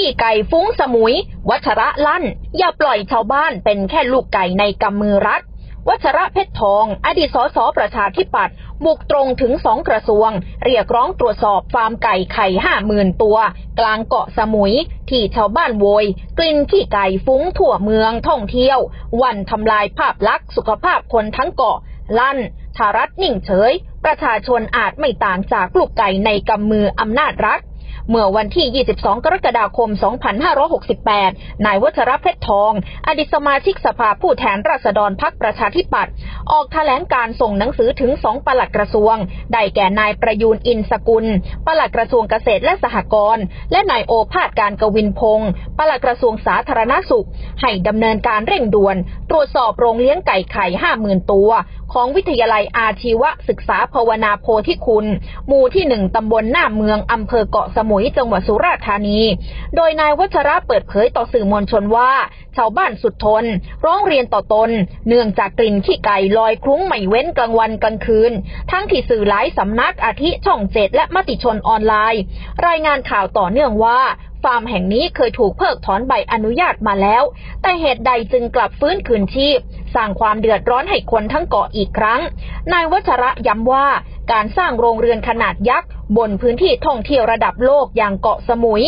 ขี้ไก่ฟุ้งสมุย วัชระลั่น อย่าปล่อยชาวบ้านเป็นแค่ลูกไก่ในกำมือรัฐ วัชระเพชรทอง อดีตสสประชาธิปัตย์บุกตรงถึงสองกระทรวง เรียกร้องตรวจสอบฟาร์มไก่ไข่ห้าหมื่นตัว กลางเกาะสมุย ที่ชาวบ้านโวย กลิ่นขี้ไก่ฟุ้งทั่วเมืองท่องเที่ยว วันทำลายภาพลักษณ์สุขภาพคนทั้งเกาะลั่นทารัฐนิ่งเฉย ประชาชนอาจไม่ต่างจากลูกไก่ในกำมืออำนาจรัฐ เมื่อวันที่ 22 กรกฎาคม 2568 นายวัชรเพชรทอง อดีตสมาชิกสภาผู้แทนราษฎรพักประชาธิปัตย์ ออกแถลงการส่งหนังสือถึงสองปลัดกระทรวง ได้แก่นายประยูนอินสกุล ปลัดกระทรวงเกษตรและสหกรณ์ และนายโอภาสการกวินพงศ์ปลัดกระทรวงสาธารณสุข ให้ดำเนินการเร่งด่วน ตรวจสอบโรงเลี้ยงไก่ไข่50,000ตัว ของวิทยาลัยอาชีวศึกษาภาวนาโพธิคุณ หมู่ที่หนึ่งตำบลหน้าเมืองอำเภอเกาะสมุยจังหวัดสุราษฎร์ธานี โดยนายวัชระเปิดเผยต่อสื่อมวลชนว่า ชาวบ้านสุดทน ร้องเรียนต่อตน เนื่องจากกลิ่นขี้ไก่ลอยคลุ้งไม่เว้นกลางวันกลางคืน ทั้งที่สื่อหลายสำนักอาทิช่องเจ็ดและมติชนออนไลน์ รายงานข่าวต่อเนื่องว่า ฟาร์มแห่งนี้เคยถูกเพิกถอนใบอนุญาตมาแล้ว แต่เหตุใดจึงกลับฟื้นคืนชีพ สร้างความเดือดร้อนให้คนทั้งเกาะอีกครั้ง นายวัชระย้ำว่าการสร้างโรงเรือนขนาดยักษ์ บนพื้นที่ท่องเที่ยวระดับโลกอย่างเกาะสมุย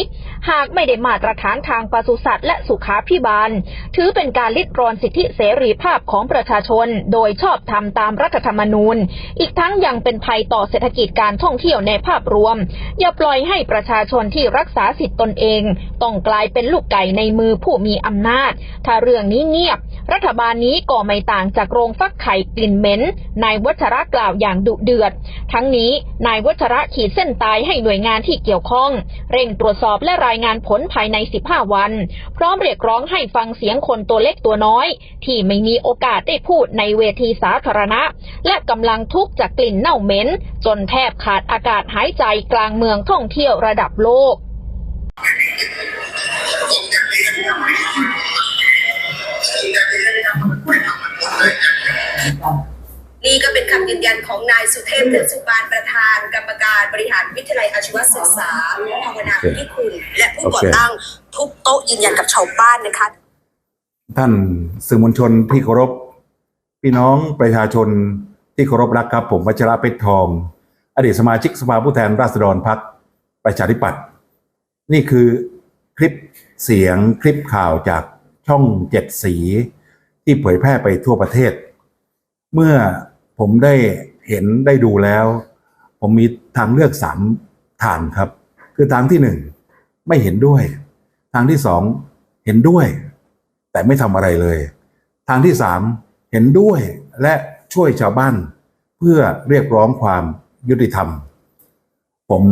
หากไม่ได้มาตรฐานทางปศุสัตว์และสุขาพิบาล ถือเป็นการลิดรอนสิทธิเสรีภาพของประชาชน โดยชอบทำตามรัฐธรรมนูญ อีกทั้งยังเป็นภัยต่อเศรษฐกิจการท่องเที่ยวในภาพรวม อย่าปล่อยให้ประชาชนที่รักษาสิทธิตนเอง ต้องกลายเป็นลูกไก่ในมือผู้มีอำนาจ ถ้าเรื่องนี้เงียบ รัฐบาลนี้ก็ไม่ต่างจากโรงฟักไข่กลิ่นเหม็น นายวัชระกล่าวอย่างดุเดือด ทั้งนี้นายวัชระขีดเส้นตายให้หน่วยงานที่เกี่ยวข้อง เร่งตรวจสอบและรายงานผลภายใน 15 วัน พร้อมเรียกร้องให้ฟังเสียงคนตัวเล็กตัวน้อย ที่ไม่มีโอกาสได้พูดในเวทีสาธารณะ และกำลังทุกข์จากกลิ่นเน่าเหม็น จนแทบขาดอากาศหายใจกลางเมืองท่องเที่ยวระดับโลก นี่ก็เป็นคำยืนยันของนายสุเทพเทือกสุบานประธานกรรมการบริหารวิทยาลัยอาชีวศึกษาภาวนาที่คุณ และผู้ก่อตั้งทุกโต๊ะยืนยันกับชาวบ้านนะคะ ท่านสื่อมวลชนที่เคารพ พี่น้องประชาชนที่เคารพรักครับ ผมวัชระเพชรทอง อดีตสมาชิกสภาผู้แทนราษฎรพักประชาธิปัตย์นี่คือคลิปเสียงคลิปข่าวจากช่องเจ็ดสี ที่เผยแพร่ไปทั่วประเทศ เมื่อผมได้เห็นได้ดูแล้ว ผมมีทางเลือกสามทางครับ คือทางที่หนึ่งไม่เห็นด้วย ทางที่สองเห็นด้วย แต่ไม่ทำอะไรเลย ทางที่สามเห็นด้วยและช่วยชาวบ้าน เพื่อเรียกร้องความยุติธรรม ผม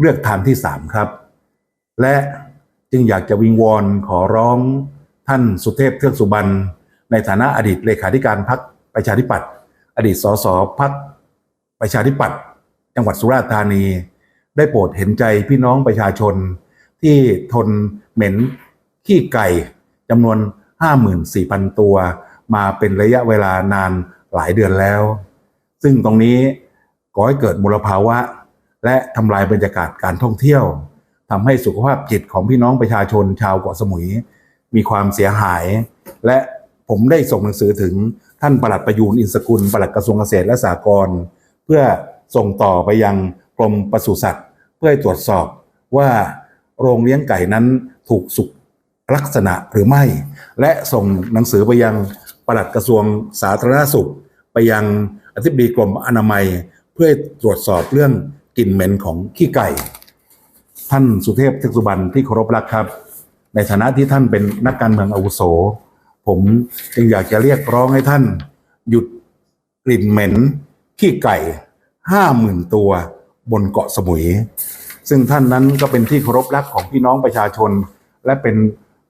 เลือกทางที่สามครับ และจึงอยากจะวิงวอนขอร้องท่านสุเทพเทือกสุบรรณในฐานะอดีตเลขาธิการพรรค ประชาธิปัตย์อดีตสสพรรคประชาธิปัตย์จังหวัดสุราษฎร์ธานี ได้โปรดเห็นใจพี่น้องประชาชน ที่ทนเหม็นขี้ไก่จำนวน 54,000 ตัว มาเป็นระยะเวลานานหลายเดือนแล้ว ซึ่งตรงนี้ก่อให้เกิดมลภาวะ และทำลายบรรยากาศการท่องเที่ยวทำให้สุขภาพจิตของพี่น้องประชาชนชาวเกาะสมุย มีความเสียหาย และ ผมได้ส่งหนังสือถึงท่านปลัดประยูนอินสกุลปลัดกระทรวงเกษตรและสหกรณ์เพื่อส่งต่อไปยังกรมปศุสัตว์ เพื่อตรวจสอบว่าโรงเลี้ยงไก่นั้นถูกสุขลักษณะหรือไม่ และส่งหนังสือไปยังปลัดกระทรวงสาธารณสุข ไปยังอธิบดีกรมอนามัย เพื่อตรวจสอบเรื่องกลิ่นเหม็นของขี้ไก่ ท่านสุเทพเทกสุบรรณที่เคารพรักครับ ในฐานะที่ท่านเป็นนักการเมืองอาวุโส ผมจึงอยากจะเรียกร้องให้ท่าน หยุดกลิ่นเหม็น ขี้ไก่ห้าหมื่นตัวบนเกาะสมุย ซึ่งท่านนั้นก็เป็นที่เคารพรักของพี่น้องประชาชน และเป็น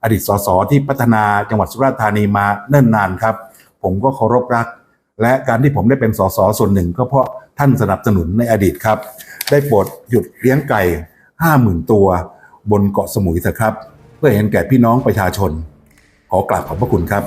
อดีตสสที่พัฒนาจังหวัดสุราษฎร์ธานีมาเนิ่นนานครับ ผมก็เคารพรัก และการที่ผมได้เป็นสสส่วนหนึ่ง ก็เพราะท่านสนับสนุนในอดีตครับ ได้โปรดหยุดเลี้ยงไก่ห้าหมื่นตัวบนเกาะสมุยเถอะครับ เพื่อเห็นแก่พี่น้องประชาชน ขอกราบขอบพระคุณครับ